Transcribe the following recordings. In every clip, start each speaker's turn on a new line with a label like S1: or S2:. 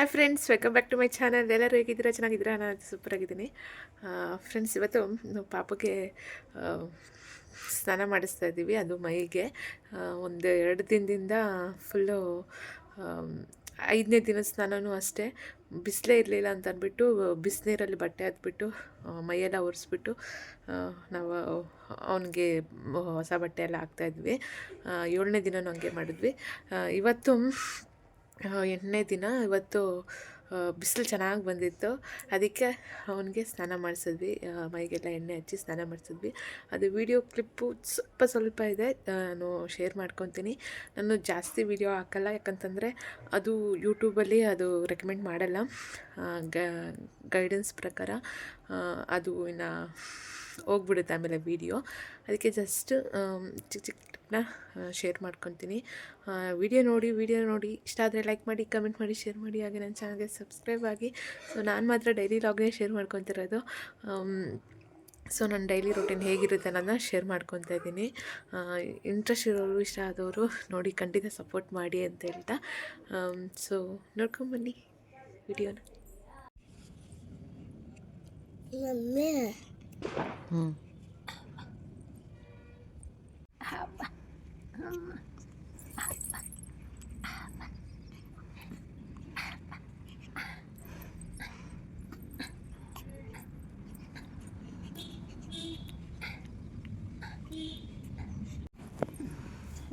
S1: Hi friends welcome back to my channel ಎಲ್ಲರೂ ಹೇಗಿದ್ದೀರಾ? ಚೆನ್ನಾಗಿದ್ದೀರಾ? ನಾನು ಸೂಪರ್ ಆಗಿದ್ದೀನಿ. ಫ್ರೆಂಡ್ಸ್ ಇವತ್ತು ಪಾಪಗೆ ಸ್ನಾನ ಮಾಡಿಸ್ತಾ ಇದ್ದೀವಿ. ಅದು ಮೈಗೆ. ಒಂದು ಎರಡು ದಿನದಿಂದ ಫುಲ್ಲು ಐದನೇ ದಿನದ ಸ್ನಾನವೂ ಅಷ್ಟೇ. ಬಿಸಿಲೇ ಇರಲಿಲ್ಲ ಅಂತ ಅಂದ್ಬಿಟ್ಟು, ಬಿಸಿನೀರಲ್ಲಿ ಬಟ್ಟೆ ಹತ್ಬಿಟ್ಟು ಮೈಯೆಲ್ಲ ಒರೆಸ್ಬಿಟ್ಟು ನಾವು ಅವನಿಗೆ ಹೊಸ ಬಟ್ಟೆ ಎಲ್ಲ ಹಾಕ್ತಾಯಿದ್ವಿ ಏಳನೇ ದಿನವೂ ಹಂಗೆ ಮಾಡಿದ್ವಿ. ಇವತ್ತು ಎಂಟನೇ ದಿನ ಇವತ್ತು ಬಿಸಿಲು ಚೆನ್ನಾಗಿ ಬಂದಿತ್ತು. ಅದಕ್ಕೆ ಅವನಿಗೆ ಸ್ನಾನ ಮಾಡಿಸಿದ್ವಿ. ಮೈಗೆಲ್ಲ ಎಣ್ಣೆ ಹಚ್ಚಿ ಸ್ನಾನ ಮಾಡಿಸಿದ್ವಿ. ಅದು ವಿಡಿಯೋ ಕ್ಲಿಪ್ಪು ಸ್ವಲ್ಪ ಸ್ವಲ್ಪ ಇದೆ. ನಾನು ಶೇರ್ ಮಾಡ್ಕೊತೀನಿ. ನಾನು ಜಾಸ್ತಿ ವಿಡಿಯೋ ಹಾಕಲ್ಲ. ಯಾಕಂತಂದರೆ ಅದು ಯೂಟ್ಯೂಬಲ್ಲಿ ಅದು ರೆಕಮೆಂಡ್ ಮಾಡಲ್ಲ. ಗೈಡೆನ್ಸ್ ಪ್ರಕಾರ ಅದು ಇನ್ನು ಹೋಗ್ಬಿಡುತ್ತೆ ಆಮೇಲೆ ವೀಡಿಯೋ ಅದಕ್ಕೆ ಜಸ್ಟ್ ಚಿಕ್ಕ ಚಿಕ್ಕ ಟಿಪ್ನ ಶೇರ್ ಮಾಡ್ಕೊತೀನಿ. ವಿಡಿಯೋ ನೋಡಿ ವಿಡಿಯೋ ನೋಡಿ. ಇಷ್ಟ ಆದರೆ ಲೈಕ್ ಮಾಡಿ ಕಮೆಂಟ್ ಮಾಡಿ ಶೇರ್ ಮಾಡಿ. ಹಾಗೆ ನನ್ನ ಚಾನಲ್ಗೆ ಸಬ್ಸ್ಕ್ರೈಬ್ ಆಗಿ. ಸೊ ನಾನು ಮಾತ್ರ ಡೈಲಿ ಲಾಗ್ನೇ ಶೇರ್ ಮಾಡ್ಕೊತಿರೋದು. ಸೊ ನನ್ನ ಡೈಲಿ ರೂಟೀನ್ ಹೇಗಿರುತ್ತೆ ಅನ್ನೋದನ್ನ ಶೇರ್ ಮಾಡ್ಕೊತಾ ಇದ್ದೀನಿ. ಇಂಟ್ರೆಸ್ಟ್ ಇರೋರು, ಇಷ್ಟ ಆದವರು ನೋಡಿ ಖಂಡಿತ ಸಪೋರ್ಟ್ ಮಾಡಿ ಅಂತ ಹೇಳ್ತಾ. ಸೊ ನೋಡ್ಕೊಂಬನ್ನಿ ವಿಡಿಯೋನ
S2: ಮಮ್ಮಿ
S1: ಹ್ಞೂ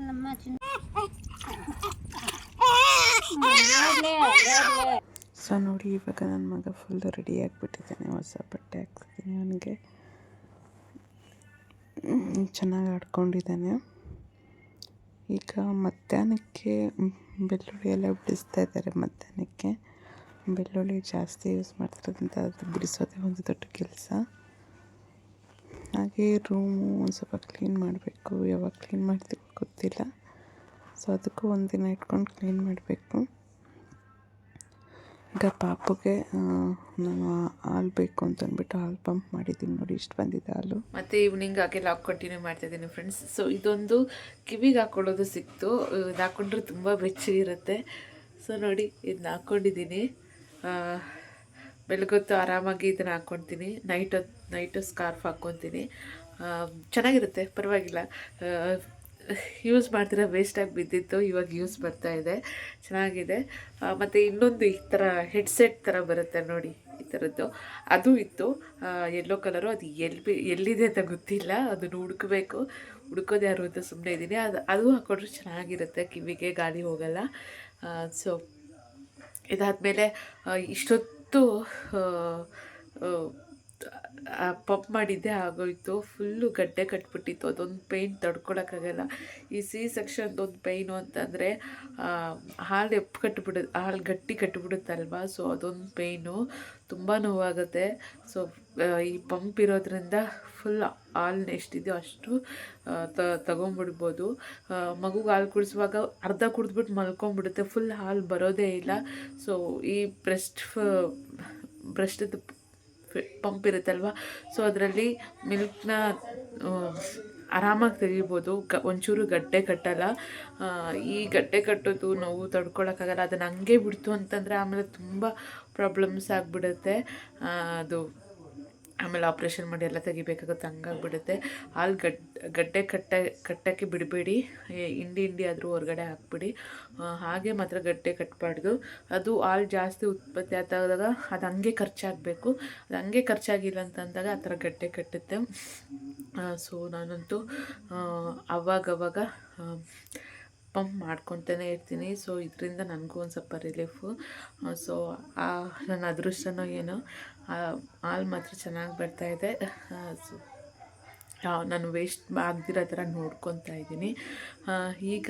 S2: ನಮ್ಮ ಚಿನ್ನ
S3: ಸೊ ನೋಡಿ, ಇವಾಗ ನನ್ನ ಮಗ ಫುಲ್ ರೆಡಿ ಆಗಿಬಿಟ್ಟಿದ್ದಾನೆ. ಹೊಸ ಬಟ್ಟೆ ಹಾಕ್ತಿದ್ದೀನಿ ಅವನಿಗೆ. ಚೆನ್ನಾಗಿ ಆಡ್ಕೊಂಡಿದ್ದಾನೆ. ಈಗ ಮಧ್ಯಾಹ್ನಕ್ಕೆ ಬೆಳ್ಳುಳ್ಳಿ ಎಲ್ಲ ಬಿಡಿಸ್ತಾ ಇದ್ದಾರೆ ಮಧ್ಯಾಹ್ನಕ್ಕೆ. ಬೆಳ್ಳುಳ್ಳಿ ಜಾಸ್ತಿ ಯೂಸ್ ಮಾಡ್ತಿರೋದ್ರಿಂದ ಅದು ಬಿಡಿಸೋದೇ ಒಂದು ದೊಡ್ಡ ಕೆಲಸ. ಹಾಗೆ ರೂಮು ಒಂದು ಸ್ವಲ್ಪ ಕ್ಲೀನ್ ಮಾಡಬೇಕು. ಯಾವಾಗ ಕ್ಲೀನ್ ಮಾಡ್ತೀವಿ ಗೊತ್ತಿಲ್ಲ. ಸೊ ಅದಕ್ಕೂ ಒಂದಿನ ಇಟ್ಕೊಂಡು ಕ್ಲೀನ್ ಮಾಡಬೇಕು. ಈಗ ಪಾಪುಗೆ ನಾನು ಹಾಲು ಬೇಕು ಅಂತ ಅಂದ್ಬಿಟ್ಟು ಹಾಲು ಪಂಪ್ ಮಾಡಿದ್ದೀನಿ ನೋಡಿ, ಇಷ್ಟು ಬಂದಿದೆ ಹಾಲು.
S1: ಮತ್ತು ಈವ್ನಿಂಗ್ ಹಾಗೆ ಲಾಕ್ ಕಂಟಿನ್ಯೂ ಮಾಡ್ತಾ ಇದ್ದೀನಿ ಫ್ರೆಂಡ್ಸ್ ಸೊ ಇದೊಂದು ಕಿವಿಗೆ ಹಾಕ್ಕೊಳ್ಳೋದು ಸಿಕ್ತು. ಇದು ಹಾಕ್ಕೊಂಡ್ರೆ ತುಂಬ ಬೆಚ್ಚಗಿರುತ್ತೆ ಸೊ ನೋಡಿ ಇದನ್ನ ಹಾಕ್ಕೊಂಡಿದ್ದೀನಿ ಬೆಳಗೊತ್ತು ಆರಾಮಾಗಿ ಇದನ್ನು ಹಾಕ್ಕೊತೀನಿ ನೈಟ್ ಹೊತ್ತು ನೈಟು ಸ್ಕಾರ್ಫ್ ಹಾಕ್ಕೊತೀನಿ ಚೆನ್ನಾಗಿರುತ್ತೆ, ಪರವಾಗಿಲ್ಲ. ಯೂಸ್ ಮಾಡ್ತಿರೋ ವೇಸ್ಟಾಗಿ ಬಿದ್ದಿತ್ತು, ಇವಾಗ ಯೂಸ್ ಬರ್ತಾ ಇದೆ. ಚೆನ್ನಾಗಿದೆ. ಮತ್ತು ಇನ್ನೊಂದು ಈ ಥರ ಹೆಡ್ಸೆಟ್ ಥರ ಬರುತ್ತೆ ನೋಡಿ, ಈ ಥರದ್ದು ಅದು ಇತ್ತು. ಯೆಲ್ಲೋ ಕಲರು ಅದು ಎಲ್ಲಿ ಬಿ, ಎಲ್ಲಿದೆ ಅಂತ ಗೊತ್ತಿಲ್ಲ. ಅದನ್ನು ಹುಡುಕಬೇಕು. ಹುಡ್ಕೋದು ಯಾರು ಅಂತ ಸುಮ್ಮನೆ ಇದ್ದೀನಿ. ಅದು ಅದು ಹಾಕೊಂಡ್ರೆ ಚೆನ್ನಾಗಿರುತ್ತೆ. ಕಿವಿಗೆ ಗಾಳಿ ಹೋಗಲ್ಲ. ಸೊ ಇದಾದಮೇಲೆ ಇಷ್ಟೊತ್ತು ಪಂಪ್ ಮಾಡಿದ್ದೆ ಆಗೋಯ್ತು. ಫುಲ್ಲು ಗಡ್ಡೆ ಕಟ್ಬಿಟ್ಟಿತ್ತು. ಅದೊಂದು ಪೈನ್ ತಡ್ಕೊಳಕ್ಕಾಗಲ್ಲ. ಈ ಸಿ ಸೆಕ್ಷನ್ದೊಂದು ಪೇಯ್ನು ಅಂತಂದರೆ ಹಾಲು ಎಪ್ಪು ಕಟ್ಬಿಡು, ಹಾಲು ಗಟ್ಟಿ ಕಟ್ಟಿಬಿಡುತ್ತಲ್ವ ಸೊ ಅದೊಂದು ಪೇಯ್ನು ತುಂಬ ನೋವಾಗುತ್ತೆ. ಸೊ ಈ ಪಂಪ್ ಇರೋದ್ರಿಂದ ಫುಲ್ ಹಾಲು ಎಷ್ಟಿದೆಯೋ ಅಷ್ಟು ತಗೊಂಬಿಡ್ಬೋದು. ಮಗುಗೆ ಹಾಲು ಕುಡಿಸುವಾಗ ಅರ್ಧ ಕುಡಿದ್ಬಿಟ್ಟು ಮಲ್ಕೊಂಬಿಡುತ್ತೆ. ಫುಲ್ ಹಾಲು ಬರೋದೇ ಇಲ್ಲ. ಸೊ ಈ ಬ್ರೆಸ್ಟ್ ಬ್ರೆಸ್ಟದ್ದು ಪಂಪ್ ಇರುತ್ತಲ್ವ? ಸೊ ಅದರಲ್ಲಿ ಮಿಲ್ಕ್ನ ಆರಾಮಾಗಿ ತೆಗಿಬೋದು. ಗ, ಒಂಚೂರು ಗಡ್ಡೆ ಕಟ್ಟಲ್ಲ. ಈ ಗಡ್ಡೆ ಕಟ್ಟೋದು ನೋವು ತಡ್ಕೊಳಕ್ಕಾಗಲ್ಲ. ಅದನ್ನು ಹಂಗೆ ಬಿಡ್ತು ಅಂತಂದರೆ ಆಮೇಲೆ ತುಂಬ ಪ್ರಾಬ್ಲಮ್ಸ್ ಆಗಿಬಿಡುತ್ತೆ. ಅದು ಆಮೇಲೆ ಆಪ್ರೇಷನ್ ಮಾಡಿ ಎಲ್ಲ ತೆಗಿಬೇಕಾಗುತ್ತೆ, ಹಂಗಾಗ್ಬಿಡುತ್ತೆ. ಹಾಲು ಗಡ್, ಗಡ್ಡೆ ಕಟ್ಟ, ಕಟ್ಟಕ್ಕೆ ಬಿಡಬೇಡಿ. ಹಿಂಡಿ ಹಿಂಡಿ ಆದರೂ ಹೊರಗಡೆ ಹಾಕ್ಬಿಡಿ. ಹಾಗೆ ಮಾತ್ರ ಗಡ್ಡೆ ಕಟ್ಟಬಾರ್ದು ಅದು ಹಾಲು ಜಾಸ್ತಿ ಉತ್ಪತ್ತಿ ಆದಾಗ ಅದು ಹಂಗೆ ಖರ್ಚಾಗಬೇಕು. ಅದು ಹಂಗೆ ಖರ್ಚಾಗಿಲ್ಲ ಅಂತಂದಾಗ ಆ ಥರ ಗಡ್ಡೆ ಕಟ್ಟುತ್ತೆ. ಸೊ ನಾನಂತೂ ಅವಾಗವಾಗ ಪಂಪ್ ಮಾಡ್ಕೊತಾನೆ ಇರ್ತೀನಿ. ಸೊ ಇದರಿಂದ ನನಗೂ ಒಂದು ಸ್ವಲ್ಪ ರಿಲೀಫು ಸೊ ನನ್ನ ಅದೃಷ್ಟನೋ ಏನೋ ಆ, ಹಾಲು ಮಾತ್ರ ಚೆನ್ನಾಗಿ ಬರ್ತಾಯಿದೆ ಸೊ ನಾನು ವೇಸ್ಟ್ ಆಗದಿರೋ ಥರ ನೋಡ್ಕೊತಾ ಇದ್ದೀನಿ. ಈಗ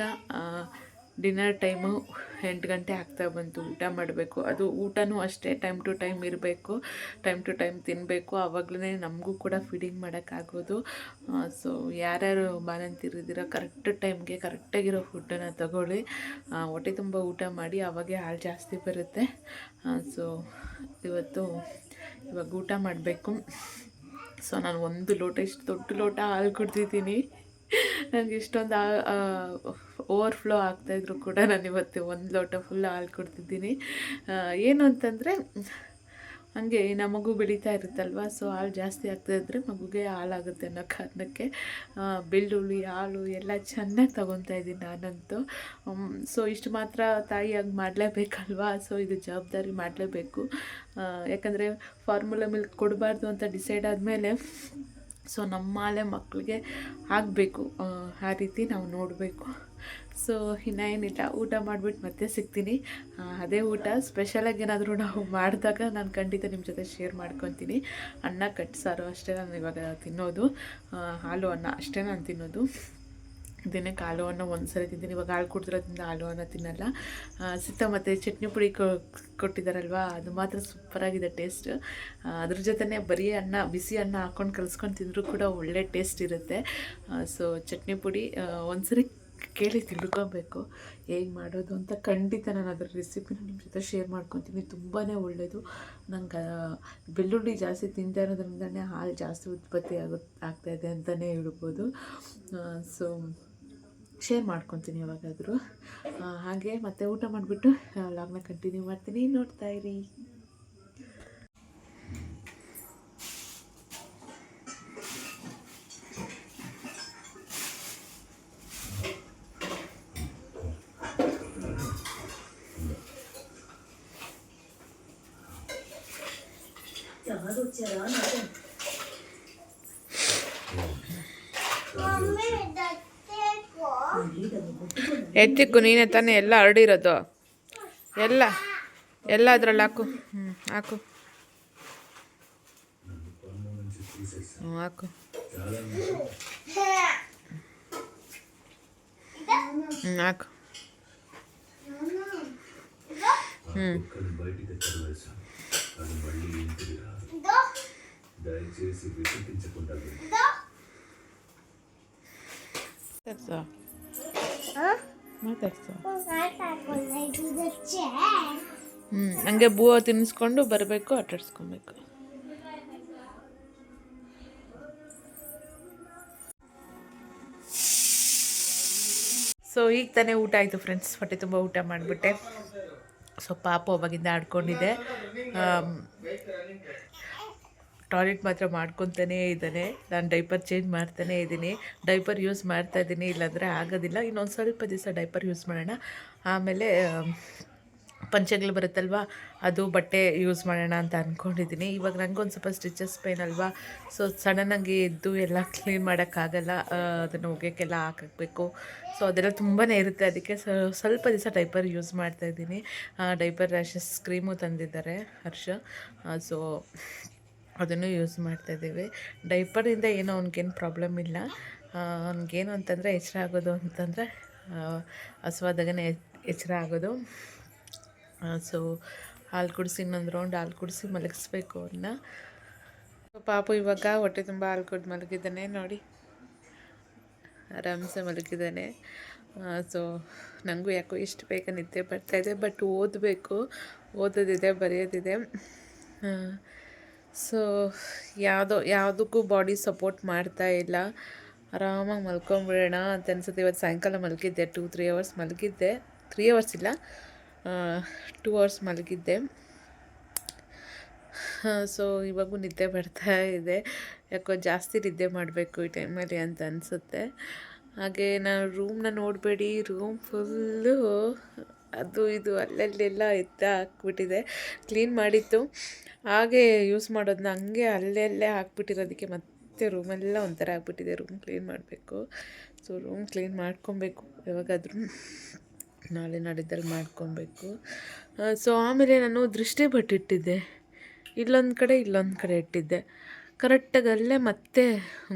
S1: ಡಿನ್ನರ್ ಟೈಮು ಎಂಟು ಗಂಟೆ ಆಗ್ತಾ ಬಂತು, ಊಟ ಮಾಡಬೇಕು. ಅದು ಊಟನೂ ಅಷ್ಟೇ, ಟೈಮ್ ಟು ಟೈಮ್ ಇರಬೇಕು, ಟೈಮ್ ಟು ಟೈಮ್ ತಿನ್ನಬೇಕು ಆವಾಗಲೇ ನಮಗೂ ಕೂಡ ಫೀಡಿಂಗ್ ಮಾಡೋಕ್ಕಾಗೋದು. ಸೊ ಯಾರ್ಯಾರು ಬಾನಂತಿರಿದಿರೋ ಕರೆಕ್ಟ್ ಟೈಮ್ಗೆ ಕರೆಕ್ಟಾಗಿರೋ ಫುಡ್ಡನ್ನು ತಗೊಳ್ಳಿ. ಹೊಟ್ಟೆ ತುಂಬ ಊಟ ಮಾಡಿ ಆವಾಗೆ ಹಾಲು ಜಾಸ್ತಿ ಬರುತ್ತೆ. ಸೊ ಇವತ್ತು ಇವಾಗ ಊಟ ಮಾಡಬೇಕು. ಸೊ ನಾನು ಒಂದು ಲೋಟ, ಇಷ್ಟು ದೊಡ್ಡ ಲೋಟ ಹಾಲು ಕುಡ್ದಿದ್ದೀನಿ. ನನಗೆ ಇಷ್ಟೊಂದು ಓವರ್ಫ್ಲೋ ಆಗ್ತಾಯಿದ್ರು ಕೂಡ ನಾನು ಇವತ್ತು ಒಂದು ಲೋಟ ಫುಲ್ ಹಾಲು ಕೊಡ್ತಿದ್ದೀನಿ. ಏನು ಅಂತಂದರೆ, ಹಾಗೆ ನಮ್ಮ ಮಗು ಬೆಳೀತಾ ಇರುತ್ತಲ್ವ ಸೊ ಹಾಲು ಜಾಸ್ತಿ ಆಗ್ತಾಯಿದ್ರೆ ಮಗುಗೆ ಹಾಲಾಗುತ್ತೆ ಅನ್ನೋ ಕಾರಣಕ್ಕೆ ಬೆಳ್ಳುಳ್ಳಿ, ಹಾಲು ಎಲ್ಲ ಚೆನ್ನಾಗಿ ತಗೊತಾ ಇದ್ದೀನಿ ನಾನಂತೂ. ಸೊ ಇಷ್ಟು ಮಾತ್ರ ತಾಯಿಯಾಗಿ ಮಾಡಲೇಬೇಕಲ್ವಾ ಸೊ ಇದು ಜವಾಬ್ದಾರಿ ಮಾಡಲೇಬೇಕು. ಯಾಕಂದರೆ ಫಾರ್ಮುಲಾ ಮಿಲ್ಕ್ ಕೊಡಬಾರ್ದು ಅಂತ ಡಿಸೈಡ್ ಆದಮೇಲೆ ಸೊ ನಮ್ಮಲ್ಲೇ ಮಕ್ಕಳಿಗೆ ಆಗಬೇಕು ಆ ರೀತಿ ನಾವು ನೋಡಬೇಕು. ಸೊ ಇನ್ನೇನಿಲ್ಲ ಊಟ ಮಾಡಿಬಿಟ್ಟು ಮತ್ತೆ ಸಿಗ್ತೀನಿ. ಅದೇ ಊಟ ಸ್ಪೆಷಲಾಗಿ ಏನಾದರೂ ನಾವು ಮಾಡಿದಾಗ ನಾನು ಖಂಡಿತ ನಿಮ್ಮ ಜೊತೆ ಶೇರ್ ಮಾಡ್ಕೊತೀನಿ. ಅನ್ನ ಕಟ್ಸಾರು ಅಷ್ಟೇ ನಾನು ಇವಾಗ ತಿನ್ನೋದು. ಹಾಲು, ಅನ್ನ ಅಷ್ಟೇ ನಾನು ತಿನ್ನೋದು. ದಿನಕ್ಕೆ ಹಾಲು ಅನ್ನ ಒಂದು ಸರಿ ತಿಂತೀನಿ. ಇವಾಗ ಹಾಲು ಕುಡ್ದಿರೋದ್ರಿಂದ ಹಾಲು ಅನ್ನ ತಿನ್ನಲ್ಲ. ಸಿತ್ತ ಮತ್ತು ಚಟ್ನಿ ಪುಡಿ ಕೊಟ್ಟಿದ್ದಾರಲ್ವಾ ಅದು ಮಾತ್ರ ಸೂಪರಾಗಿದೆ ಟೇಸ್ಟ್ ಅದ್ರ ಜೊತೆನೇ ಬರೀ ಅನ್ನ, ಬಿಸಿ ಅನ್ನ ಹಾಕ್ಕೊಂಡು ಕಲಿಸ್ಕೊಂಡು ತಿಂದರೂ ಕೂಡ ಒಳ್ಳೆ ಟೇಸ್ಟ್ ಇರುತ್ತೆ. ಸೊ ಚಟ್ನಿ ಪುಡಿ ಒಂದ್ಸರಿ ಕೇಳಿ ತಿಳ್ಕೊಬೇಕು. ಹೇಗೆ ಮಾಡೋದು ಅಂತ ಖಂಡಿತ ನಾನು ಅದರ ರೆಸಿಪಿನ ನಿಮ್ಮ ಜೊತೆ ಶೇರ್ ಮಾಡ್ಕೊತೀನಿ. ತುಂಬಾ ಒಳ್ಳೆಯದು ನಂಗೆ ಬೆಳ್ಳುಳ್ಳಿ ಜಾಸ್ತಿ ತಿಂತಾ ಇರೋದ್ರಿಂದನೇ ಹಾಲು ಜಾಸ್ತಿ ಉತ್ಪತ್ತಿ ಆಗುತ್ತೆ ಆಗ್ತಾಯಿದೆ ಅಂತಲೇ ಹೇಳ್ಬೋದು. ಸೊ ಶೇರ್ ಮಾಡ್ಕೊತೀನಿ ಯಾವಾಗಾದರೂ. ಹಾಗೆ ಮತ್ತೆ ಊಟ ಮಾಡಿಬಿಟ್ಟು ಲಾಗ್ನ ಕಂಟಿನ್ಯೂ ಮಾಡ್ತೀನಿ. ನೋಡ್ತಾ ಇರಿ.
S2: ಮಮ್ಮಿ
S1: ಎತ್ತಿಕ್ಕು ನೀನೇ ತಾನೇ ಎಲ್ಲ ಹರಡಿರೋದು ಎಲ್ಲ ಎಲ್ಲ ಅದ್ರಲ್ಲಿ ಹಾಕು ಹ್ಞೂ ಹಾಕು ಹ್ಞೂ ಹಾಕು ಹ್ಞೂ ಹಾಕು ಹ್ಞೂ
S4: బయటికి తెరవేశాను అది మళ్ళీ ఇంటికి రాదు
S2: దో
S4: దయచేసి విసిగించకుండా విను.
S1: ಹ್ಞೂ ಹಂಗೆ ಬೂವ ತಿನ್ನಿಸ್ಕೊಂಡು ಬರಬೇಕು, ಆಟಾಡ್ಸ್ಕೊಬೇಕು. ಸೊ ಈಗ ತಾನೇ ಊಟ ಆಯಿತು ಫ್ರೆಂಡ್ಸ್ ಹೊಟ್ಟೆ ತುಂಬ ಊಟ ಮಾಡಿಬಿಟ್ಟೆ. ಸೊ ಪಾಪ ಅವಾಗಿಂದ ಆಡ್ಕೊಂಡಿದ್ದೆ. ಟಾಯ್ಲೆಟ್ ಮಾತ್ರ ಮಾಡ್ಕೊತಾನೇ ಇದ್ದಾನೆ. ನಾನು ಡೈಪರ್ ಚೇಂಜ್ ಮಾಡ್ತಾನೇ ಇದ್ದೀನಿ. ಡೈಪರ್ ಯೂಸ್ ಮಾಡ್ತಾ ಇದ್ದೀನಿ, ಇಲ್ಲಾಂದರೆ ಆಗೋದಿಲ್ಲ. ಇನ್ನೊಂದು ಸ್ವಲ್ಪ ದಿವಸ ಡೈಪರ್ ಯೂಸ್ ಮಾಡೋಣ. ಆಮೇಲೆ ಪಂಚಗಳು ಬರುತ್ತಲ್ವಾ, ಅದು ಬಟ್ಟೆ ಯೂಸ್ ಮಾಡೋಣ ಅಂತ ಅಂದ್ಕೊಂಡಿದ್ದೀನಿ ಇವಾಗ ನನಗೆ ಒಂದು ಸ್ವಲ್ಪ ಸ್ಟಿಚಸ್ ಪೇನ್ ಅಲ್ವಾ, ಸೊ ಸಡನ್ನಾಗಿ ಎದ್ದು ಎಲ್ಲ ಕ್ಲೀನ್ ಮಾಡೋಕ್ಕಾಗಲ್ಲ ಅದನ್ನು ಒಗೆಕ್ಕೆಲ್ಲ ಹಾಕಬೇಕು ಸೊ ಅದೆಲ್ಲ ತುಂಬಾ ಇರುತ್ತೆ. ಅದಕ್ಕೆ ಸ್ವಲ್ಪ ದಿವಸ ಡೈಪರ್ ಯೂಸ್ ಮಾಡ್ತಾಯಿದ್ದೀನಿ ಡೈಪರ್ ರ್ಯಾಷಸ್ ಕ್ರೀಮು ತಂದಿದ್ದಾರೆ ಹರ್ಷ. ಸೊ ಅದನ್ನು ಯೂಸ್ ಮಾಡ್ತಾಯಿದ್ದೀವಿ ಡೈಪರಿಂದ ಏನೋ ಅವ್ನಿಗೇನು ಪ್ರಾಬ್ಲಮ್ ಇಲ್ಲ. ಅವ್ನಿಗೇನು ಅಂತಂದರೆ ಎಚ್ಚರ ಆಗೋದು ಅಂತಂದರೆ ಹಸುವಾದಾಗನೇ ಎಚ್ಚರ ಆಗೋದು. ಸೊ ಹಾಲು ಕುಡಿಸಿ ಇನ್ನೊಂದು ರೌಂಡ್ ಹಾಲು ಕುಡಿಸಿ ಮಲಗಿಸ್ಬೇಕು ಅವನ್ನ ಪಾಪು ಇವಾಗ ಹೊಟ್ಟೆ ತುಂಬ ಹಾಲು ಕುಡ್ದು ಮಲಗಿದ್ದಾನೆ ನೋಡಿ. ಆರಾಮ್ಸೆ ಮಲಗಿದ್ದಾನೆ. ಸೊ ನನಗೂ ಯಾಕೋ ಇಷ್ಟು ಬೇಗ ನಿದ್ದೆ ಬರ್ತಾಯಿದೆ ಬಟ್ ಓದಬೇಕು. ಓದೋದಿದೆ, ಬರೆಯೋದಿದೆ. ಸೊ ಯಾವುದೋ, ಯಾವುದಕ್ಕೂ ಬಾಡಿ ಸಪೋರ್ಟ್ ಮಾಡ್ತಾ ಇಲ್ಲ. ಆರಾಮಾಗಿ ಮಲ್ಕೊಂಬಿಡೋಣ ಅಂತ ಅನ್ಸುತ್ತೆ. ಇವತ್ತು ಸಾಯಂಕಾಲ ಮಲಗಿದ್ದೆ. ಟೂ ತ್ರೀ ಅವರ್ಸ್ ಮಲಗಿದ್ದೆ. ತ್ರೀ ಅವರ್ಸ್ ಇಲ್ಲ. ಟೂ ಅವರ್ಸ್ ಮಲಗಿದ್ದೆ. ಸೊ ಇವಾಗೂ ನಿದ್ದೆ ಬರ್ತಾ ಇದೆ. ಯಾಕೋ ಜಾಸ್ತಿ ನಿದ್ದೆ ಮಾಡಬೇಕು ಈ ಟೈಮಲ್ಲಿ ಅಂತ ಅನಿಸುತ್ತೆ. ಹಾಗೆ ನಾನು ರೂಮ್ನ ನೋಡಬೇಡಿ. ರೂಮ್ ಫುಲ್ಲು ಅದು ಇದು ಅಲ್ಲಲ್ಲೆಲ್ಲ ಎತ್ತ ಹಾಕ್ಬಿಟ್ಟಿದೆ. ಕ್ಲೀನ್ ಮಾಡಿತ್ತು. ಹಾಗೆ ಯೂಸ್ ಮಾಡೋದನ್ನ ಹಂಗೆ ಅಲ್ಲೆಲ್ಲೇ ಹಾಕ್ಬಿಟ್ಟಿರೋದಕ್ಕೆ ಮತ್ತೆ ರೂಮೆಲ್ಲ ಒಂಥರ ಆಗ್ಬಿಟ್ಟಿದೆ. ರೂಮ್ ಕ್ಲೀನ್ ಮಾಡಬೇಕು. ಸೊ ರೂಮ್ ಕ್ಲೀನ್ ಮಾಡ್ಕೊಬೇಕು. ಯಾವಾಗಾದ್ರೂ ನಾಳೆ ನಾಡಿದ್ದಲ್ಲಿ ಮಾಡ್ಕೊಬೇಕು. ಸೊ ಆಮೇಲೆ ನಾನು ದೃಷ್ಟಿ ಬಟ್ಟಿಟ್ಟಿದ್ದೆ ಇಲ್ಲೊಂದು ಕಡೆ ಇಲ್ಲೊಂದು ಕಡೆ ಇಟ್ಟಿದ್ದೆ. ಕರೆಕ್ಟಾಗಿ ಅಲ್ಲೇ ಮತ್ತೆ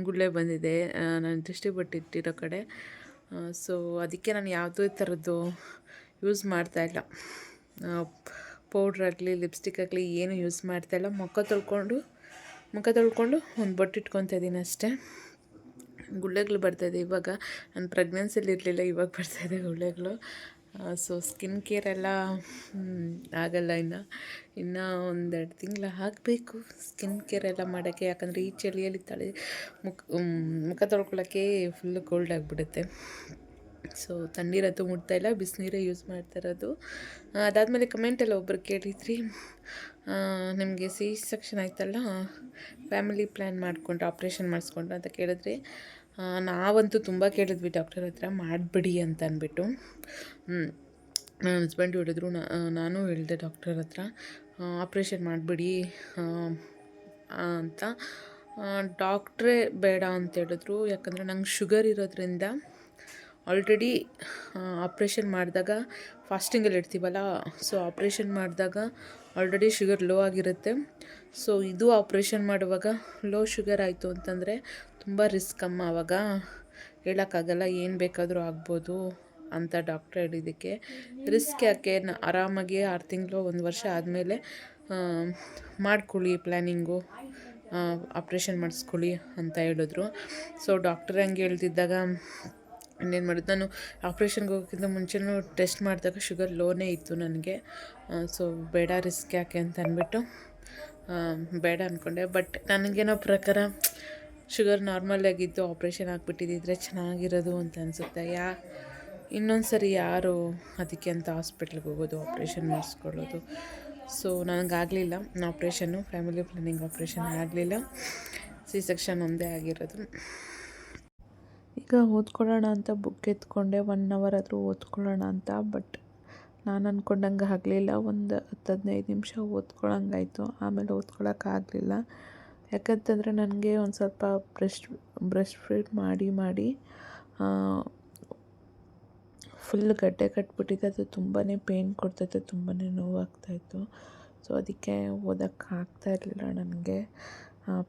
S1: ಗುಳ್ಳೆ ಬಂದಿದೆ. ನಾನು ದೃಷ್ಟಿ ಬಟ್ಟಿಟ್ಟಿರೋ ಕಡೆ. ಸೊ ಅದಕ್ಕೆ ನಾನು ಯಾವುದೇ ಥರದ್ದು ಯೂಸ್ ಮಾಡ್ತಾಯಿಲ್ಲ ಪೌಡ್ರಾಗಲಿ ಲಿಪ್ಸ್ಟಿಕ್ ಆಗಲಿ ಏನು ಯೂಸ್ ಮಾಡ್ತಾಯಿಲ್ಲ ಮುಖ ತೊಳ್ಕೊಂಡು ಮುಖ ತೊಳ್ಕೊಂಡು ಒಂದು ಬೊಟ್ಟು ಇಟ್ಕೊತಾ ಇದ್ದೀನಿ ಅಷ್ಟೇ. ಗುಳ್ಳೆಗಳು ಬರ್ತಾಯಿದೆ ಇವಾಗ. ನಾನು ಪ್ರೆಗ್ನೆನ್ಸಿಲಿ ಇರಲಿಲ್ಲ, ಇವಾಗ ಬರ್ತಾಯಿದೆ ಗುಳ್ಳೆಗಳು.
S5: ಸೊ ಸ್ಕಿನ್ ಕೇರ್ ಎಲ್ಲ ಆಗಲ್ಲ ಇನ್ನು. ಇನ್ನು ಒಂದೆರಡು ತಿಂಗಳು ಹಾಕಬೇಕು ಸ್ಕಿನ್ ಕೇರ್ ಎಲ್ಲ ಮಾಡೋಕ್ಕೆ. ಯಾಕಂದರೆ ಈ ಚಳಿಯಲ್ಲಿ ತಲೆ ಮುಖ ಮುಖ ತೊಳ್ಕೊಳ್ಳೋಕ್ಕೆ ಫುಲ್ಲು ಕೋಲ್ಡ್ ಆಗಿಬಿಡುತ್ತೆ. ಸೊ ತಣ್ಣೀರಂತೂ ಮುಟ್ತಾ ಇಲ್ಲ, ಬಿಸಿನೀರೇ ಯೂಸ್ ಮಾಡ್ತಾ ಇರೋದು. ಅದಾದಮೇಲೆ ಕಮೆಂಟಲ್ಲಿ ಒಬ್ಬರು ಕೇಳಿದ್ರಿ ನಿಮಗೆ ಸಿ ಸೆಕ್ಷನ್ ಆಯ್ತಲ್ಲ ಫ್ಯಾಮಿಲಿ ಪ್ಲ್ಯಾನ್ ಮಾಡಿಕೊಂಡು ಆಪ್ರೇಷನ್ ಮಾಡಿಸ್ಕೊಂಡು ಅಂತ ಕೇಳಿದ್ರಿ. ನಾವಂತೂ ತುಂಬ ಕೇಳಿದ್ವಿ ಡಾಕ್ಟರ್ ಹತ್ರ ಮಾಡಿಬಿಡಿ ಅಂತ ಅಂದ್ಬಿಟ್ಟು. ನನ್ನ ಹಸ್ಬೆಂಡ್ ಹೇಳಿದ್ರು ನಾನು ಹೇಳಿದೆ ಡಾಕ್ಟರ್ ಹತ್ರ ಆಪ್ರೇಷನ್ ಮಾಡಿಬಿಡಿ ಅಂತ. ಡಾಕ್ಟ್ರೇ ಬೇಡ ಅಂತ ಹೇಳಿದ್ರು, ಯಾಕಂದರೆ ನಂಗೆ ಶುಗರ್ ಇರೋದ್ರಿಂದ ಆಲ್ರೆಡಿ ಆಪ್ರೇಷನ್ ಮಾಡಿದಾಗ ಫಾಸ್ಟಿಂಗಲ್ಲಿ ಇಡ್ತೀವಲ್ಲ ಸೊ ಆಪ್ರೇಷನ್ ಮಾಡಿದಾಗ ಆಲ್ರೆಡಿ ಶುಗರ್ ಲೋ ಆಗಿರುತ್ತೆ. ಸೊ ಇದು ಆಪ್ರೇಷನ್ ಮಾಡುವಾಗ ಲೋ ಶುಗರ್ ಆಯಿತು ಅಂತಂದರೆ ತುಂಬ ರಿಸ್ಕ್ ಅಮ್ಮ ಆವಾಗ ಹೇಳೋಕ್ಕಾಗಲ್ಲ, ಏನು ಬೇಕಾದರೂ ಆಗ್ಬೋದು ಅಂತ ಡಾಕ್ಟ್ರ್ ಹೇಳಿದ್ದಕ್ಕೆ. ರಿಸ್ಕ್ ಯಾಕೆ? ಆರಾಮಾಗಿ ಆರು ತಿಂಗಳು, ಒಂದು ವರ್ಷ ಆದಮೇಲೆ ಮಾಡ್ಕೊಳ್ಳಿ ಪ್ಲ್ಯಾನಿಂಗು ಆಪ್ರೇಷನ್ ಮಾಡಿಸ್ಕೊಳ್ಳಿ ಅಂತ ಹೇಳಿದ್ರು. ಸೊ ಡಾಕ್ಟರ್ ಹಂಗೆ ಹೇಳ್ತಿದ್ದಾಗ ಇನ್ನೇನು ಮಾಡಿದ್ದು ನಾನು ಆಪ್ರೇಷನ್ಗೆ ಹೋಗೋಕ್ಕಿಂತ ಮುಂಚೆನೂ ಟೆಸ್ಟ್ ಮಾಡಿದಾಗ ಶುಗರ್ ಲೋನೇ ಇತ್ತು ನನಗೆ. ಸೊ ಬೇಡ ರಿಸ್ಕ್ ಯಾಕೆ ಅಂತ ಅಂದ್ಬಿಟ್ಟು ಬೇಡ ಅಂದ್ಕೊಂಡೆ ಬಟ್ ನನಗೇನೋ ಪ್ರಕಾರ ಶುಗರ್ ನಾರ್ಮಲ್ ಆಗಿದ್ದು ಆಪ್ರೇಷನ್ ಆಗಿಬಿಟ್ಟಿದ್ದಿದ್ರೆ ಚೆನ್ನಾಗಿರೋದು ಅಂತ ಅನಿಸುತ್ತೆ. ಯಾ ಇನ್ನೊಂದು ಸರಿ ಯಾರು ಅದಕ್ಕೆ ಅಂತ ಹಾಸ್ಪಿಟ್ಲಿಗೆ ಹೋಗೋದು ಆಪ್ರೇಷನ್ ಮಾಡಿಸ್ಕೊಳ್ಳೋದು. ಸೊ ನನಗಾಗಲಿಲ್ಲ ಆಪ್ರೇಷನ್ನು ಫ್ಯಾಮಿಲಿ ಪ್ಲಾನಿಂಗ್ ಆಪ್ರೇಷನ್ ಆಗಲಿಲ್ಲ. ಸಿ ಸೆಕ್ಷನ್ ಒಂದೇ ಆಗಿರೋದು.
S1: ಈಗ ಓದ್ಕೊಳ್ಳೋಣ ಅಂತ ಬುಕ್ ಎತ್ಕೊಂಡೆ ಒನ್ ಅವರ್ ಆದರೂ ಓದ್ಕೊಳ್ಳೋಣ ಅಂತ ಬಟ್ ನಾನು ಅಂದ್ಕೊಂಡಂಗೆ ಆಗಲಿಲ್ಲ. ಒಂದು ಹತ್ತು ಹದಿನೈದು ನಿಮಿಷ ಓದ್ಕೊಳ್ಳೋಂಗಾಯ್ತು ಆಮೇಲೆ ಓದ್ಕೊಳ್ಳೋಕ್ಕಾಗಲಿಲ್ಲ ಯಾಕಂತಂದರೆ ನನಗೆ ಒಂದು ಸ್ವಲ್ಪ ಬ್ರಷ್ ಬ್ರಷ್ ಫೀಡ್ ಮಾಡಿ ಮಾಡಿ ಫುಲ್ ಗಡ್ಡೆ ಕಟ್ಬಿಟ್ಟಿದೆ. ಅದು ತುಂಬಾ ಪೇಯ್ನ್ ಕೊಡ್ತೈತೆ ತುಂಬಾ ನೋವಾಗ್ತಾಯಿತ್ತು ಸೊ ಅದಕ್ಕೆ ಓದೋಕ್ಕಾಗ್ತಾ ಇರಲಿಲ್ಲ ನನಗೆ.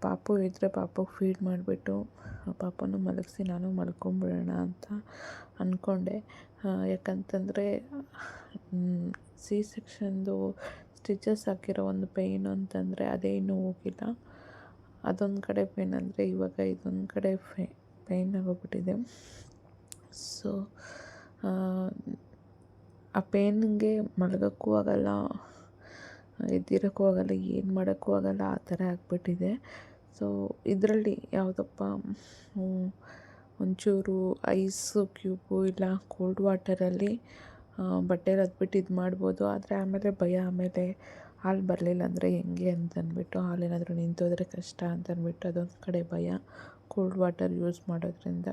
S1: ಪಾಪು ಇದ್ದರೆ ಪಾಪುಗೆ ಫೀಡ್ ಮಾಡಿಬಿಟ್ಟು ಪಾಪನೂ ಮಲಗಿಸಿ ನಾನು ಮಲ್ಕೊಂಬಿಡೋಣ ಅಂತ ಅಂದ್ಕೊಂಡೆ ಯಾಕಂತಂದರೆ ಸಿ ಸೆಕ್ಷನ್ದು ಸ್ಟಿಚಸ್ ಹಾಕಿರೋ ಒಂದು ಪೇಯ್ನು ಅಂತಂದರೆ ಅದೇ ಇನ್ನೂ ಹೋಗಿಲ್ಲ. ಅದೊಂದು ಕಡೆ ಪೇಯ್ನ್ ಅಂದರೆ ಇವಾಗ ಇದೊಂದು ಕಡೆ ಫೇ ಪೇಯ್ನ್ ಆಗೋಗ್ಬಿಟ್ಟಿದೆ. ಸೊ ಆ ಪೇಯ್ನ್ಗೆ ಮಲಗೋಕ್ಕೂ ಆಗಲ್ಲ. ಎದ್ದಿರೋಕ್ಕೂ ಆಗಲ್ಲ, ಏನು ಮಾಡೋಕ್ಕೂ ಆಗಲ್ಲ, ಆ ಥರ ಆಗಿಬಿಟ್ಟಿದೆ. ಸೊ ಇದರಲ್ಲಿ ಯಾವುದಪ್ಪ ಒಂಚೂರು ಐಸು, ಕ್ಯೂಬು ಇಲ್ಲ ಕೋಲ್ಡ್ ವಾಟರಲ್ಲಿ ಬಟ್ಟೆಲಿ ಅದ್ಬಿಟ್ಟು ಇದು ಮಾಡ್ಬೋದು. ಆದರೆ ಆಮೇಲೆ ಭಯ, ಆಮೇಲೆ ಹಾಲು ಬರಲಿಲ್ಲ ಅಂದರೆ ಹೆಂಗೆ ಅಂತ ಅಂದ್ಬಿಟ್ಟು ಹಾಲೇನಾದರೂ ನಿಂತೋದ್ರೆ ಕಷ್ಟ ಅಂತ ಅಂದ್ಬಿಟ್ಟು ಅದೊಂದು ಕಡೆ ಭಯ, ಕೋಲ್ಡ್ ವಾಟರ್ ಯೂಸ್ ಮಾಡೋದ್ರಿಂದ.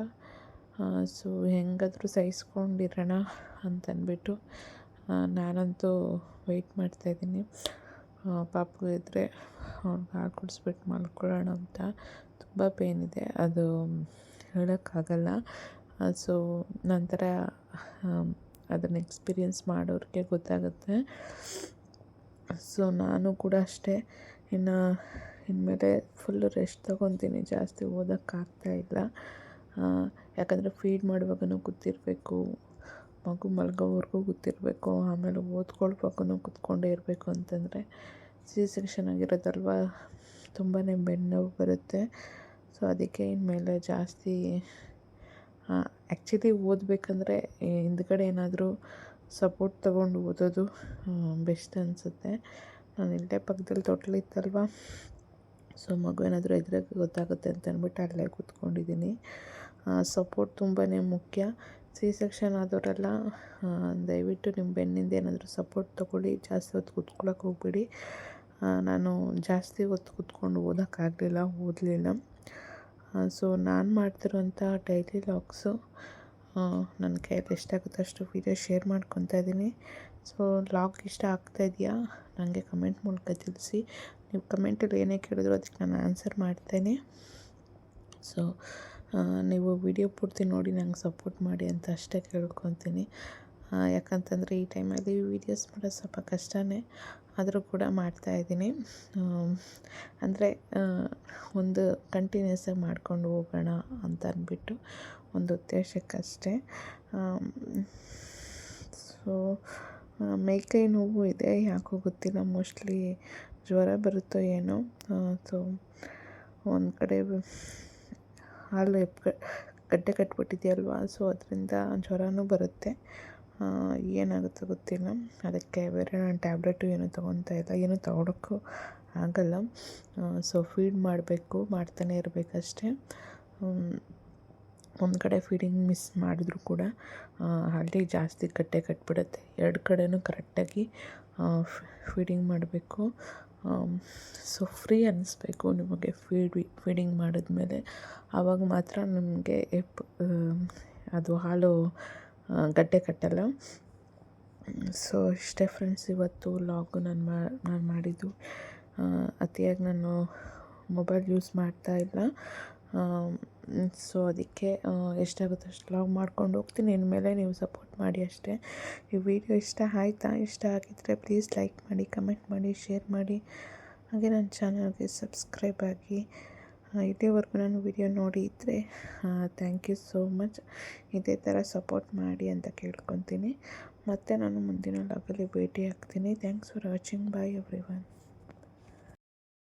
S1: ಸೊ ಹೆಂಗಾದರೂ ಸಹಿಸ್ಕೊಂಡಿರೋಣ ಅಂತಂದ್ಬಿಟ್ಟು ನಾನಂತೂ ವೆಯ್ಟ್ ಮಾಡ್ತಾ ಇದ್ದೀನಿ. ಪಾಪು ಇದ್ದರೆ ಅವ್ನಿಗೆ ಹಾಲು ಕುಡಿಸ್ಬಿಟ್ಟು ಮಲ್ಕೊಳ್ಳೋಣ ಅಂತ. ತುಂಬ ಪೇನ್ ಇದೆ. ಅದು ಹೇಳೋಕ್ಕಾಗಲ್ಲ. ಸೊ ನಂತರ ಅದನ್ನು ಎಕ್ಸ್ಪೀರಿಯನ್ಸ್ ಮಾಡೋರಿಗೆ ಗೊತ್ತಾಗುತ್ತೆ. ಸೊ ನಾನು ಕೂಡ ಅಷ್ಟೇ. ಇನ್ನು, ಇನ್ಮೇಲೆ ಫುಲ್ಲು ರೆಸ್ಟ್ ತೊಗೊತೀನಿ. ಜಾಸ್ತಿ ಓದೋಕ್ಕಾಗ್ತಾ ಇಲ್ಲ. ಯಾಕಂದರೆ ಫೀಡ್ ಮಾಡುವಾಗನೂ ಕೂತಿರಬೇಕು ಮಗು ಮಲ್ಗೋವರೆಗೂ ಗೊತ್ತಿರಬೇಕು, ಆಮೇಲೆ ಓದ್ಕೊಳ್ಬೇಕು ಕೂತ್ಕೊಂಡೇ ಇರಬೇಕು ಅಂತಂದರೆ ಸಿ ಸೆಕ್ಷನ್ ಆಗಿರೋದಲ್ವ? ತುಂಬಾ ಬೆನ್ನೋವು ಬರುತ್ತೆ. ಸೊ ಅದಕ್ಕೆ ಇನ್ಮೇಲೆ ಜಾಸ್ತಿ ಆ್ಯಕ್ಚುಲಿ ಓದಬೇಕಂದ್ರೆ ಹಿಂದ್ಗಡೆ ಏನಾದರೂ ಸಪೋರ್ಟ್ ತೊಗೊಂಡು ಓದೋದು ಬೆಸ್ಟ್ ಅನಿಸುತ್ತೆ. ನಾನು ಇಲ್ಲೇ ಪಕ್ಕದಲ್ಲಿ ತೊಟ್ಲಿತ್ತಲ್ವ ಸೊ ಮಗು ಏನಾದರೂ ಎದುರಾಗಿ ಗೊತ್ತಾಗುತ್ತೆ ಅಂತ ಅಂದ್ಬಿಟ್ಟು ಅಲ್ಲೇ ಕೂತ್ಕೊಂಡಿದ್ದೀನಿ. ಸಪೋರ್ಟ್ ತುಂಬಾ ಮುಖ್ಯ. ಸಿ ಸೆಕ್ಷನ್ ಆದವರೆಲ್ಲ ದಯವಿಟ್ಟು ನಿಮ್ಮ ಬೆನ್ನಿಂದ ಏನಾದರೂ ಸಪೋರ್ಟ್ ತೊಗೊಳ್ಳಿ. ಜಾಸ್ತಿ ಹೊತ್ತು ಕೂತ್ಕೊಳ್ಳೋಕೆ ಹೋಗ್ಬೇಡಿ. ನಾನು ಜಾಸ್ತಿ ಹೊತ್ತು ಕೂತ್ಕೊಂಡು ಓದೋಕ್ಕಾಗಲಿಲ್ಲ, ಓದಲಿಲ್ಲ. ಸೊ ನಾನು ಮಾಡ್ತಿರೋಂಥ ಡೈಲಿ ಲಾಗ್ಸು ನನ್ನ ಕೈಯಲ್ಲಿ ಎಷ್ಟಾಗುತ್ತೆ ಅಷ್ಟು ವೀಡಿಯೋ ಶೇರ್ ಮಾಡ್ಕೊತಾ ಇದ್ದೀನಿ. ಸೊ ಲಾಗ್ ಇಷ್ಟ ಆಗ್ತಾ ಇದೆಯಾ? ನನಗೆ ಕಮೆಂಟ್ ಮೂಲಕ ತಿಳಿಸಿ. ನೀವು ಕಮೆಂಟಲ್ಲಿ ಏನೇ ಕೇಳಿದ್ರು ಅದಕ್ಕೆ ನಾನು ಆನ್ಸರ್ ಮಾಡ್ತೇನೆ. ಸೊ ನೀವು ವಿಡಿಯೋ ಪೂರ್ತಿ ನೋಡಿ, ನಂಗೆ ಸಪೋರ್ಟ್ ಮಾಡಿ ಅಂತ ಅಷ್ಟೇ ಕೇಳ್ಕೊತೀನಿ. ಯಾಕಂತಂದರೆ ಈ ಟೈಮಲ್ಲಿ ವೀಡಿಯೋಸ್ ಮಾಡೋದು ಸ್ವಲ್ಪ ಕಷ್ಟನೇ. ಆದರೂ ಕೂಡ ಮಾಡ್ತಾಯಿದ್ದೀನಿ ಅಂದರೆ ಒಂದು ಕಂಟಿನ್ಯೂಸ್ ಆಗಿ ಮಾಡ್ಕೊಂಡು ಹೋಗೋಣ ಅಂತ ಅಂದ್ಬಿಟ್ಟು ಒಂದು ಉದ್ದೇಶಕ್ಕಷ್ಟೇ. ಸೊ ಮೈಕೈ ನೋವು ಇದೆ, ಯಾಕೋ ಗೊತ್ತಿಲ್ಲ. ಮೋಸ್ಟ್ಲಿ ಜ್ವರ ಬರುತ್ತೋ ಏನೋ. ಸೊ ಒಂದು ಕಡೆ ಹಾಲು ಗಡ್ಡೆ ಕಟ್ಬಿಟ್ಟಿದೆಯಲ್ವಾ? ಸೊ ಅದರಿಂದ ಜ್ವರನೂ ಬರುತ್ತೆ. ಏನಾಗುತ್ತೋ ಗೊತ್ತಿಲ್ಲ. ಅದಕ್ಕೆ ಬೇರೆ ನಾನು ಟ್ಯಾಬ್ಲೆಟು ಏನೂ ತೊಗೊತಾ ಇಲ್ಲ. ಏನೂ ತೊಗೊಳಕ್ಕೂ ಆಗಲ್ಲ. ಸೊ ಫೀಡ್ ಮಾಡಬೇಕು. ಮಾಡ್ತಾನೆ ಇರಬೇಕಷ್ಟೇ. ಒಂದು ಕಡೆ ಫೀಡಿಂಗ್ ಮಿಸ್ ಮಾಡಿದ್ರು ಕೂಡ ಹಳ್ಳಿ ಜಾಸ್ತಿ ಗಡ್ಡೆ ಕಟ್ಬಿಡುತ್ತೆ. ಎರಡು ಕಡೆಯೂ ಕರೆಕ್ಟಾಗಿ ಫೀಡಿಂಗ್ ಮಾಡಬೇಕು. ಸೊ ಫ್ರೀ ಅನ್ನಿಸ್ಬೇಕು ನಿಮಗೆ ಫೀಡ್ ಫೀಡಿಂಗ್ ಮಾಡಿದ್ಮೇಲೆ. ಆವಾಗ ಮಾತ್ರ ನಿಮಗೆ ಎಪ್ ಅದು ಹಾಲು ಗಡ್ಡೆ ಕಟ್ಟಲ್ಲ. ಸೊ ಇಷ್ಟೇ ಫ್ರೆಂಡ್ಸ್ ಇವತ್ತು ಲಾಗು ನಾನು ಮಾ, ನಾನು ಮಾಡಿದ್ದು. ಅತಿಯಾಗಿ ನಾನು ಮೊಬೈಲ್ ಯೂಸ್ ಮಾಡ್ತಾ ಇಲ್ಲ. ಸೊ ಅದಕ್ಕೆ ಎಷ್ಟಾಗುತ್ತೋ ಅಷ್ಟು ಲವ್ ಮಾಡ್ಕೊಂಡು ಹೋಗ್ತೀನಿ. ಇನ್ಮೇಲೆ ನೀವು ಸಪೋರ್ಟ್ ಮಾಡಿ ಅಷ್ಟೇ. ಈ ವಿಡಿಯೋ ಇಷ್ಟ ಆಯ್ತಾ? ಇಷ್ಟ ಆಗಿದ್ದರೆ ಪ್ಲೀಸ್ ಲೈಕ್ ಮಾಡಿ ಕಮೆಂಟ್ ಮಾಡಿ ಶೇರ್ ಮಾಡಿ. ಹಾಗೆ ನನ್ನ ಚಾನಲ್ಗೆ ಸಬ್ಸ್ಕ್ರೈಬ್ ಆಗಿ ಇದೇವರೆಗೂ ನಾನು ವಿಡಿಯೋ ನೋಡಿ ಇದ್ದರೆ ಥ್ಯಾಂಕ್ ಯು ಸೋ ಮಚ್ ಇದೇ ಥರ ಸಪೋರ್ಟ್ ಮಾಡಿ ಅಂತ ಕೇಳ್ಕೊತೀನಿ. ಮತ್ತು ನಾನು ಮುಂದಿನ ಲಾಗಲ್ಲಿ ಭೇಟಿ ಆಗ್ತೀನಿ thanks for watching bye everyone